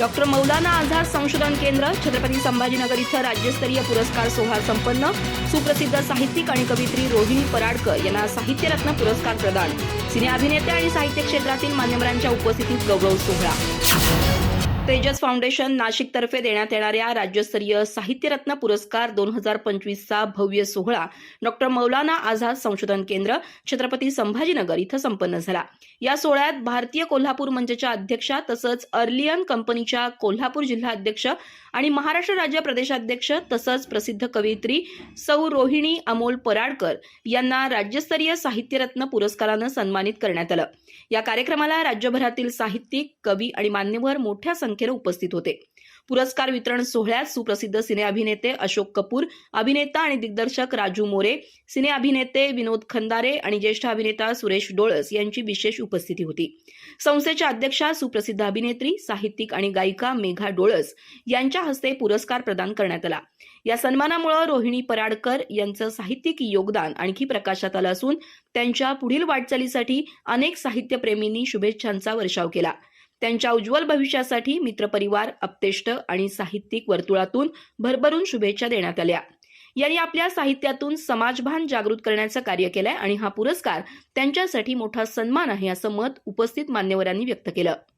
Doctor Maulana Azad संशोधन केंद्र छत्रपती संभाजीनगर इथं राज्यस्तरीय पुरस्कार सोहळा संपन्न. सुप्रसिद्ध साहित्यिक आणि कवित्री रोहिणी पराडकर यांना साहित्यरत्न पुरस्कार प्रदान. सिने अभिनेते आणि साहित्य क्षेत्रातील मान्यवरांच्या उपस्थितीत गौरव सोहळा. तेजस फाउंडेशन नाशिकतर्फे देण्यात येणाऱ्या राज्यस्तरीय साहित्यरत्न पुरस्कार दोन हजार पंचवीसचा भव्य सोहळा डॉक्टर मौलाना आझाद संशोधन केंद्र छत्रपती संभाजीनगर इथं संपन्न झाला. या सोहळ्यात भारतीय कोल्हापूर मंचच्या अध्यक्षा तसंच अर्लियन कंपनीच्या कोल्हापूर जिल्हा अध्यक्ष आणि महाराष्ट्र राज्य प्रदेशाध्यक्ष तसंच प्रसिद्ध कवयित्री सौ रोहिणी अमोल पराडकर यांना राज्यस्तरीय साहित्यरत्न पुरस्कारानं सन्मानित करण्यात आलं. या कार्यक्रमाला राज्यभरातील साहित्यिक कवी आणि मान्यवर मोठ्या संख्येनं उपस्थित होते. पुरस्कार वितरण सोहळ्यात सुप्रसिद्ध सिने अभिनेते अशोक कपूर अभिनेता आणि दिग्दर्शक राजू मोरे सिने अभिनेते विनोद खंदारे आणि ज्येष्ठ अभिनेता सुरेश डोळस यांची विशेष उपस्थिती होती. संस्थेच्या अध्यक्षा सुप्रसिद्ध अभिनेत्री साहित्यिक आणि गायिका मेघा डोळस यांच्या हस्ते पुरस्कार प्रदान करण्यात आला. या सन्मानामुळे रोहिणी पराडकर यांचं साहित्यिक योगदान आणखी प्रकाशात आलं असून त्यांच्या पुढील वाटचालीसाठी अनेक साहित्यप्रेमींनी शुभेच्छांचा वर्षाव केला. त्यांच्या उज्ज्वल भविष्यासाठी मित्रपरिवार अपतेष्ट आणि साहित्यिक वर्तुळातून भरभरून शुभेच्छा देण्यात आल्या. यांनी आपल्या साहित्यातून समाजभान जागृत करण्याचं कार्य केलंय आणि हा पुरस्कार त्यांच्यासाठी मोठा सन्मान आहे असं मत उपस्थित मान्यवरांनी व्यक्त केलं.